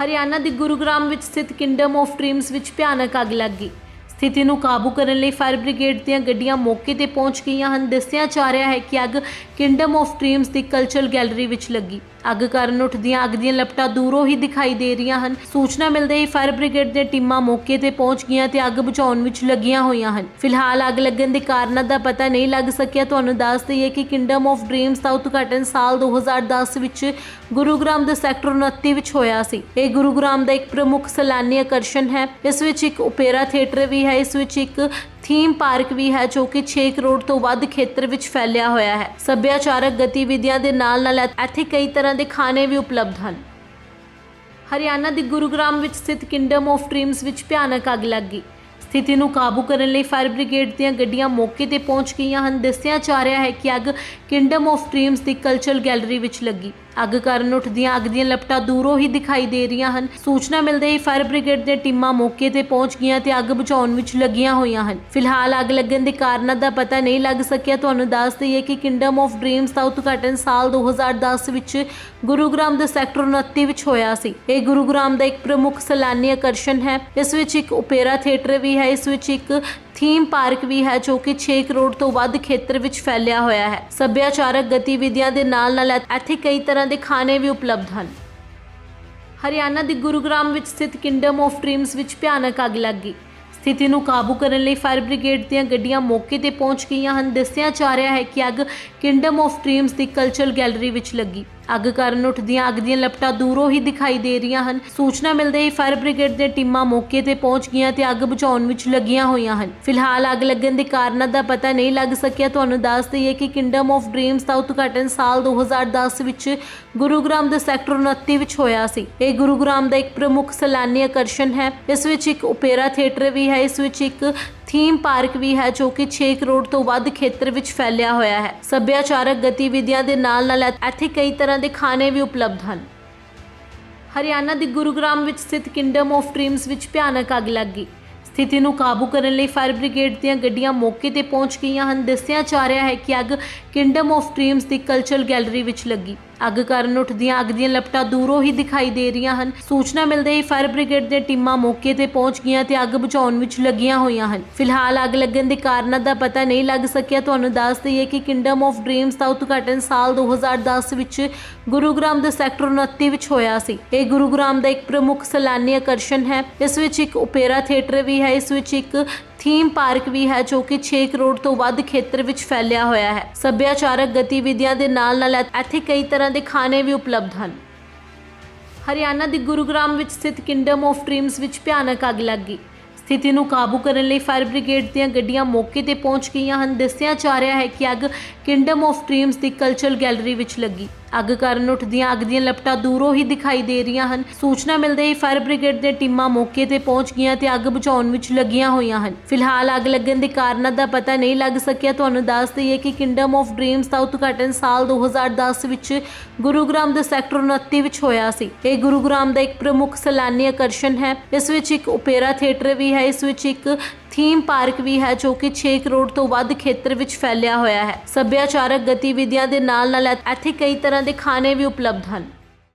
ਹਰਿਆਣਾ ਦੇ ਗੁਰੂਗ੍ਰਾਮ ਵਿੱਚ ਸਥਿਤ ਕਿੰਗਡਮ ਆਫ ਡ੍ਰੀਮਸ ਵਿੱਚ ਭਿਆਨਕ ਅੱਗ ਲੱਗ ਗਈ। ਸਥਿਤੀ ਨੂੰ ਕਾਬੂ ਕਰਨ ਲਈ ਫਾਇਰ ਬ੍ਰਿਗੇਡ ਦੀਆਂ ਗੱਡੀਆਂ ਮੌਕੇ ਤੇ ਪਹੁੰਚ ਗਈਆਂ ਹਨ। ਦੱਸਿਆ ਜਾ ਰਿਹਾ ਹੈ ਕਿ ਅੱਗ ਕਿੰਗਡਮ ਆਫ ਡ੍ਰੀਮਸ ਦੀ ਕਲਚਰਲ ਗੈਲਰੀ ਵਿੱਚ ਲੱਗੀ। ਅੱਗ ਕਾਰਨ ਉੱਠਦੀਆਂ ਅੱਗ ਦੀਆਂ ਲਪਟਾਂ ਦੂਰੋਂ ਹੀ ਦਿਖਾਈ ਦੇ ਰਹੀਆਂ ਹਨ। ਸੂਚਨਾ ਮਿਲਦੇ ਹੀ ਫਾਇਰ ਬ੍ਰਿਗੇਡ ਦੀਆਂ ਟੀਮਾਂ ਮੌਕੇ ਤੇ ਪਹੁੰਚ ਗਈਆਂ ਤੇ ਅੱਗ ਬੁਝਾਉਣ ਵਿੱਚ ਲੱਗੀਆਂ ਹੋਈਆਂ ਹਨ। ਫਿਲਹਾਲ ਅੱਗ ਲੱਗਣ ਦੇ ਕਾਰਨਾਂ ਦਾ ਪਤਾ ਨਹੀਂ ਲੱਗ ਸਕਿਆ। ਤੁਹਾਨੂੰ ਦੱਸ ਦਈਏ ਕਿ ਕਿੰਗਡਮ ਆਫ ਡ੍ਰੀਮਸ ਦਾ ਉਦਘਾਟਨ ਸਾਲ 2010 ਵਿੱਚ ਗੁਰੂਗ੍ਰਾਮ ਦੇ ਸੈਕਟਰ 29 ਵਿੱਚ ਹੋਇਆ ਸੀ। ਇਹ ਗੁਰੂਗ੍ਰਾਮ ਦਾ ਇੱਕ ਪ੍ਰਮੁੱਖ ਸੈਲਾਨੀ ਆਕਰਸ਼ਣ ਹੈ। ਇਸ ਵਿੱਚ ਇੱਕ ਓਪੇਰਾ ਥੀਏਟਰ ਵੀ ਹੈ। ਇਸ ਵਿੱਚ ਇੱਕ ਥੀਮ ਪਾਰਕ ਵੀ ਹੈ ਜੋ ਕਿ 6 ਕਰੋੜ ਤੋਂ ਵੱਧ ਖੇਤਰ ਵਿੱਚ ਫੈਲਿਆ ਹੋਇਆ ਹੈ। ਸੱਭਿਆਚਾਰਕ ਗਤੀਵਿਧੀਆਂ ਦੇ ਨਾਲ ਨਾਲ ਇੱਥੇ ਕਈ ਤਰ੍ਹਾਂ ਦੇ ਖਾਣੇ ਵੀ ਉਪਲਬਧ ਹਨ। ਹਰਿਆਣਾ ਦੇ ਗੁਰੂਗ੍ਰਾਮ ਵਿੱਚ ਸਥਿਤ ਕਿੰਗਡਮ ਆਫ ਡ੍ਰੀਮਸ ਵਿੱਚ ਭਿਆਨਕ ਅੱਗ ਲੱਗ ਗਈ। ਸਥਿਤੀ ਨੂੰ ਕਾਬੂ ਕਰਨ ਲਈ ਫਾਇਰ ਬ੍ਰਿਗੇਡ ਦੀਆਂ ਗੱਡੀਆਂ ਮੌਕੇ ਤੇ ਪਹੁੰਚ ਗਈਆਂ ਹਨ। ਦੱਸਿਆ ਜਾ ਰਿਹਾ ਹੈ ਕਿ ਅੱਗ ਕਿੰਗਡਮ ਆਫ ਡ੍ਰੀਮਸ ਦੀ ਕਲਚਰਲ ਗੈਲਰੀ ਵਿੱਚ ਲੱਗੀ। ਅੱਗ ਕਾਰਨ ਉੱਠਦੀਆਂ ਅੱਗ ਦੀਆਂ ਲਪਟਾਂ ਦੂਰੋਂ ਹੀ ਦਿਖਾਈ ਦੇ ਰਹੀਆਂ ਹਨ। ਸੂਚਨਾ ਮਿਲਦੇ ਹੀ ਫਾਇਰ ਬ੍ਰਿਗੇਡ ਦੀਆਂ ਟੀਮਾਂ ਮੌਕੇ ਤੇ ਪਹੁੰਚ ਗਈਆਂ ਤੇ ਅੱਗ ਬੁਝਾਉਣ ਵਿੱਚ ਲੱਗੀਆਂ ਹੋਈਆਂ ਹਨ। ਫਿਲਹਾਲ ਅੱਗ ਲੱਗਣ ਦੇ ਕਾਰਨਾਂ ਦਾ ਪਤਾ ਨਹੀਂ ਲੱਗ ਸਕਿਆ। ਤੁਹਾਨੂੰ ਦੱਸ ਦਈਏ ਕਿ ਕਿੰਗਡਮ ਆਫ ਡ੍ਰੀਮਸ ਦਾ ਉਦਘਾਟਨ ਸਾਲ 2010 ਵਿੱਚ ਗੁਰੂਗ੍ਰਾਮ ਦੇ ਸੈਕਟਰ 29 ਵਿੱਚ ਹੋਇਆ ਸੀ। ਇਹ ਗੁਰੂਗ੍ਰਾਮ ਦਾ ਇੱਕ ਪ੍ਰਮੁੱਖ ਸੈਲਾਨੀ ਆਕਰਸ਼ਣ ਹੈ। ਇਸ ਵਿੱਚ ਇੱਕ ਓਪੇਰਾ ਥੀਏਟਰ ਵੀ ਹੈ। ਇਸ ਵਿੱਚ ਇੱਕ ਥੀਮ ਪਾਰਕ ਵੀ ਹੈ ਜੋ ਕਿ 6 ਕਰੋੜ ਤੋਂ ਵੱਧ ਖੇਤਰ ਵਿੱਚ ਫੈਲਿਆ ਹੋਇਆ ਹੈ। ਸੱਭਿਆਚਾਰਕ ਗਤੀਵਿਧੀਆਂ ਦੇ ਨਾਲ ਨਾਲ ਇੱਥੇ ਕਈ ਤਰ੍ਹਾਂ ਦੇ ਖਾਣੇ ਵੀ ਉਪਲਬਧ ਹਨ। ਹਰਿਆਣਾ ਦੇ ਗੁਰੂਗ੍ਰਾਮ ਵਿੱਚ ਸਥਿਤ ਕਿੰਗਡਮ ਆਫ ਡ੍ਰੀਮਸ ਵਿੱਚ ਭਿਆਨਕ ਅੱਗ ਲੱਗ ਗਈ। ਸਥਿਤੀ ਨੂੰ ਕਾਬੂ ਕਰਨ ਲਈ ਫਾਇਰ ਬ੍ਰਿਗੇਡ ਦੀਆਂ ਗੱਡੀਆਂ ਮੌਕੇ ਤੇ ਪਹੁੰਚ ਗਈਆਂ ਹਨ। ਦੱਸਿਆ ਜਾ ਰਿਹਾ ਹੈ ਕਿ ਅੱਗ ਕਿੰਗਡਮ ਆਫ ਡ੍ਰੀਮਸ ਦੀ ਕਲਚਰਲ ਗੈਲਰੀ ਵਿੱਚ ਲੱਗੀ। ਅੱਗ ਕਾਰਨ ਉੱਠਦੀਆਂ ਅੱਗ ਦੀਆਂ ਲਪਟਾਂ ਦੂਰੋਂ ਹੀ ਦਿਖਾਈ ਦੇ ਰਹੀਆਂ ਹਨ। ਸੂਚਨਾ ਮਿਲਦੇ ਹੀ ਫਾਇਰ ਬ੍ਰਿਗੇਡ ਦੀਆਂ ਟੀਮਾਂ ਮੌਕੇ ਤੇ ਪਹੁੰਚ ਗਈਆਂ ਤੇ ਅੱਗ ਬੁਝਾਉਣ ਵਿੱਚ ਲੱਗੀਆਂ ਹੋਈਆਂ ਹਨ। ਫਿਲਹਾਲ ਅੱਗ ਲੱਗਣ ਦੇ ਕਾਰਨਾਂ ਦਾ ਪਤਾ ਨਹੀਂ ਲੱਗ ਸਕਿਆ। ਤੁਹਾਨੂੰ ਦੱਸ ਦਈਏ ਕਿ ਕਿੰਗਡਮ ਆਫ ਡ੍ਰੀਮਸ ਦਾ ਉਦਘਾਟਨ ਸਾਲ 2010 ਵਿੱਚ ਗੁਰੂਗ੍ਰਾਮ ਦੇ ਸੈਕਟਰ 29 ਵਿੱਚ ਹੋਇਆ ਸੀ। ਇਹ ਗੁਰੂਗ੍ਰਾਮ ਦਾ ਇੱਕ ਪ੍ਰਮੁੱਖ ਸੈਲਾਨੀ ਆਕਰਸ਼ਣ ਹੈ। ਇਸ ਵਿੱਚ ਇੱਕ ਓਪੇਰਾ ਥੀਏਟਰ ਵੀ ਹੈ। ਇਸ ਵਿੱਚ ਇੱਕ ਥੀਮ ਪਾਰਕ ਵੀ ਹੈ ਜੋ ਕਿ 6 ਕਰੋੜ ਤੋਂ ਵੱਧ ਖੇਤਰ ਵਿੱਚ ਫੈਲਿਆ ਹੋਇਆ ਹੈ। ਸੱਭਿਆਚਾਰਕ ਗਤੀਵਿਧੀਆਂ ਦੇ ਨਾਲ ਨਾਲ ਇੱਥੇ ਕਈ ਤਰ੍ਹਾਂ ਦੇ ਖਾਣੇ ਵੀ ਉਪਲਬਧ ਹਨ। ਹਰਿਆਣਾ ਦੇ ਗੁਰੂਗ੍ਰਾਮ ਵਿੱਚ ਸਥਿਤ ਕਿੰਗਡਮ ਆਫ ਡ੍ਰੀਮਸ ਵਿੱਚ ਭਿਆਨਕ ਅੱਗ ਲੱਗ ਗਈ। ਸਥਿਤੀ ਨੂੰ ਕਾਬੂ ਕਰਨ ਲਈ ਫਾਇਰ ਬ੍ਰਿਗੇਡ ਦੀਆਂ ਗੱਡੀਆਂ ਮੌਕੇ ਤੇ ਪਹੁੰਚ ਗਈਆਂ ਹਨ। ਦੱਸਿਆ ਜਾ ਰਿਹਾ ਹੈ ਕਿ ਅੱਗ ਕਿੰਗਡਮ ਆਫ ਡ੍ਰੀਮਸ ਦੀ ਕਲਚਰਲ ਗੈਲਰੀ ਵਿੱਚ ਲੱਗੀ। ਅੱਗ ਕਾਰਨ ਉੱਠਦੀਆਂ ਅੱਗ ਦੀਆਂ ਲਪਟਾਂ ਦੂਰੋਂ ਹੀ ਦਿਖਾਈ ਦੇ ਰਹੀਆਂ ਹਨ। ਸੂਚਨਾ ਮਿਲਦੇ ਹੀ ਫਾਇਰ ਬ੍ਰਿਗੇਡ ਦੀਆਂ ਟੀਮਾਂ ਮੌਕੇ ਤੇ ਪਹੁੰਚ ਗਈਆਂ ਤੇ ਅੱਗ ਬੁਝਾਉਣ ਵਿੱਚ ਲੱਗੀਆਂ ਹੋਈਆਂ ਹਨ। ਫਿਲਹਾਲ ਅੱਗ ਲੱਗਣ ਦੇ ਕਾਰਨਾਂ ਦਾ ਪਤਾ ਨਹੀਂ ਲੱਗ ਸਕਿਆ। ਤੁਹਾਨੂੰ ਦੱਸ ਦਈਏ ਕਿ ਕਿੰਗਡਮ ਆਫ ਡ੍ਰੀਮਸ ਦਾ ਉਦਘਾਟਨ ਸਾਲ 2010 ਵਿੱਚ ਗੁਰੂਗ੍ਰਾਮ ਦੇ ਸੈਕਟਰ 29 ਵਿੱਚ ਹੋਇਆ ਸੀ। ਇਹ ਗੁਰੂਗ੍ਰਾਮ ਦਾ ਇੱਕ ਪ੍ਰਮੁੱਖ ਸੈਲਾਨੀ ਆਕਰਸ਼ਣ ਹੈ। ਇਸ ਵਿੱਚ ਇੱਕ ਓਪੇਰਾ ਥੀਏਟਰ ਵੀ ਹੈ। ਇਸ ਵਿੱਚ ਇੱਕ ਥੀਮ ਪਾਰਕ ਵੀ ਹੈ ਜੋ ਕਿ 6 ਕਰੋੜ ਤੋਂ ਵੱਧ ਖੇਤਰ ਵਿੱਚ ਫੈਲਿਆ ਹੋਇਆ ਹੈ। ਸੱਭਿਆਚਾਰਕ ਗਤੀਵਿਧੀਆਂ ਦੇ ਨਾਲ ਨਾਲ ਇੱਥੇ ਕਈ ਤਰ੍ਹਾਂ ਦੇ ਖਾਣੇ ਵੀ ਉਪਲਬਧ ਹਨ। ਹਰਿਆਣਾ ਦੇ ਗੁਰੂਗ੍ਰਾਮ ਵਿੱਚ ਸਥਿਤ ਕਿੰਗਡਮ ਆਫ ਡ੍ਰੀਮਸ ਵਿੱਚ ਭਿਆਨਕ ਅੱਗ ਲੱਗ ਗਈ। ਸਥਿਤੀ ਨੂੰ ਕਾਬੂ ਕਰਨ ਲਈ ਫਾਇਰ ਬ੍ਰਿਗੇਡ ਦੀਆਂ ਗੱਡੀਆਂ ਮੌਕੇ ਤੇ ਪਹੁੰਚ ਗਈਆਂ ਹਨ। ਦੱਸਿਆ ਜਾ ਰਿਹਾ ਹੈ ਕਿ ਅੱਗ ਕਿੰਗਡਮ ਆਫ ਡ੍ਰੀਮਸ ਦੀ ਕਲਚਰਲ ਗੈਲਰੀ ਵਿੱਚ ਲੱਗੀ। ਅੱਗ ਕਾਰਨ ਉੱਠਦੀਆਂ ਅੱਗ ਦੀਆਂ ਲਪਟਾਂ ਦੂਰੋਂ ਹੀ ਦਿਖਾਈ ਦੇ ਰਹੀਆਂ ਹਨ। ਸੂਚਨਾ ਮਿਲਦੇ ਹੀ ਫਾਇਰ ਬ੍ਰਿਗੇਡ ਦੀਆਂ ਟੀਮਾਂ ਮੌਕੇ ਤੇ ਪਹੁੰਚ ਗਈਆਂ ਤੇ ਅੱਗ ਬੁਝਾਉਣ ਵਿੱਚ ਲੱਗੀਆਂ ਹੋਈਆਂ ਹਨ। ਫਿਲਹਾਲ ਅੱਗ ਲੱਗਣ ਦੇ ਕਾਰਨਾਂ ਦਾ ਪਤਾ ਨਹੀਂ ਲੱਗ ਸਕਿਆ। ਤੁਹਾਨੂੰ ਦੱਸ ਦਈਏ ਕਿ ਕਿੰਗਡਮ ਆਫ ਡ੍ਰੀਮਸ ਦਾ ਉਦਘਾਟਨ ਸਾਲ 2010 ਵਿੱਚ ਗੁਰੂਗ੍ਰਾਮ ਦੇ ਸੈਕਟਰ 29 ਵਿੱਚ ਹੋਇਆ ਸੀ। ਇਹ ਗੁਰੂਗ੍ਰਾਮ ਦਾ ਇੱਕ ਪ੍ਰਮੁੱਖ ਸੈਲਾਨੀ ਆਕਰਸ਼ਣ ਹੈ। ਇਸ ਵਿੱਚ ਇੱਕ ਓਪੇਰਾ ਥੀਏਟਰ ਵੀ ਹੈ। ਇਸ ਵਿੱਚ ਇੱਕ ਥੀਮ ਪਾਰਕ ਵੀ ਹੈ ਜੋ ਕਿ 6 ਕਰੋੜ ਤੋਂ ਵੱਧ ਖੇਤਰ ਵਿੱਚ ਫੈਲਿਆ ਹੋਇਆ ਹੈ। ਸੱਭਿਆਚਾਰਕ ਗਤੀਵਿਧੀਆਂ ਦੇ ਨਾਲ ਨਾਲ ਇੱਥੇ ਕਈ ਤਰ੍ਹਾਂ ਦੇ ਖਾਣੇ ਵੀ ਉਪਲਬਧ ਹਨ।